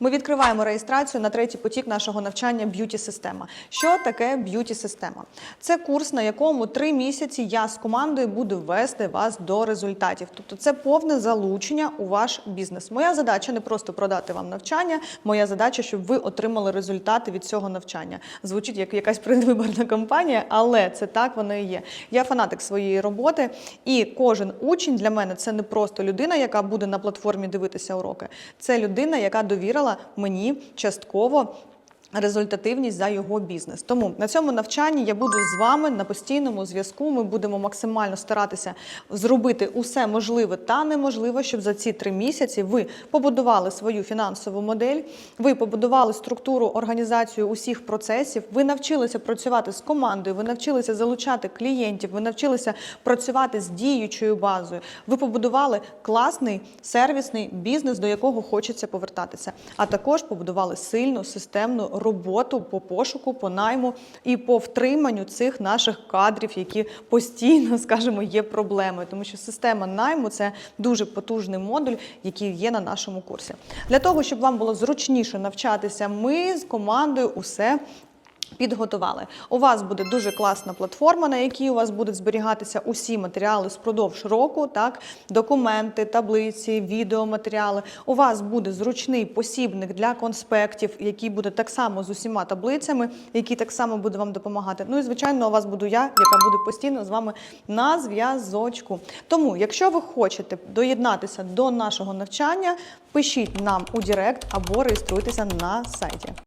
Ми відкриваємо реєстрацію на третій потік нашого навчання б'юті система. Що таке б'юті система? Це курс, на якому три місяці я з командою буду вести вас до результатів. Тобто це повне залучення у ваш бізнес. Моя задача не просто продати вам навчання, моя задача, щоб ви отримали результати від цього навчання. Звучить як якась предвиборна кампанія, але це так воно і є. Я фанатик своєї роботи, і кожен учень для мене це не просто людина, яка буде на платформі дивитися уроки. Це людина, яка довірила мені частково. Результативність за його бізнес. Тому на цьому навчанні я буду з вами на постійному зв'язку. Ми будемо максимально старатися зробити усе можливе та неможливе, щоб за ці три місяці ви побудували свою фінансову модель, ви побудували структуру, організацію усіх процесів, ви навчилися працювати з командою, ви навчилися залучати клієнтів, ви навчилися працювати з діючою базою. Ви побудували класний сервісний бізнес, до якого хочеться повертатися. А також побудували сильну системну роботу по пошуку, по найму і по втриманню цих наших кадрів, які постійно, скажімо, є проблемою, тому що система найму це дуже потужний модуль, який є на нашому курсі. Для того щоб вам було зручніше навчатися, ми з командою усе. Підготували. У вас буде дуже класна платформа, на якій у вас будуть зберігатися усі матеріали спродовж року, так, документи, таблиці, відеоматеріали. У вас буде зручний посібник для конспектів, який буде так само з усіма таблицями, який так само буде вам допомагати. Ну і звичайно, у вас буду я, яка буде постійно з вами на зв'язочку. Тому, якщо ви хочете доєднатися до нашого навчання, пишіть нам у Директ або реєструйтеся на сайті.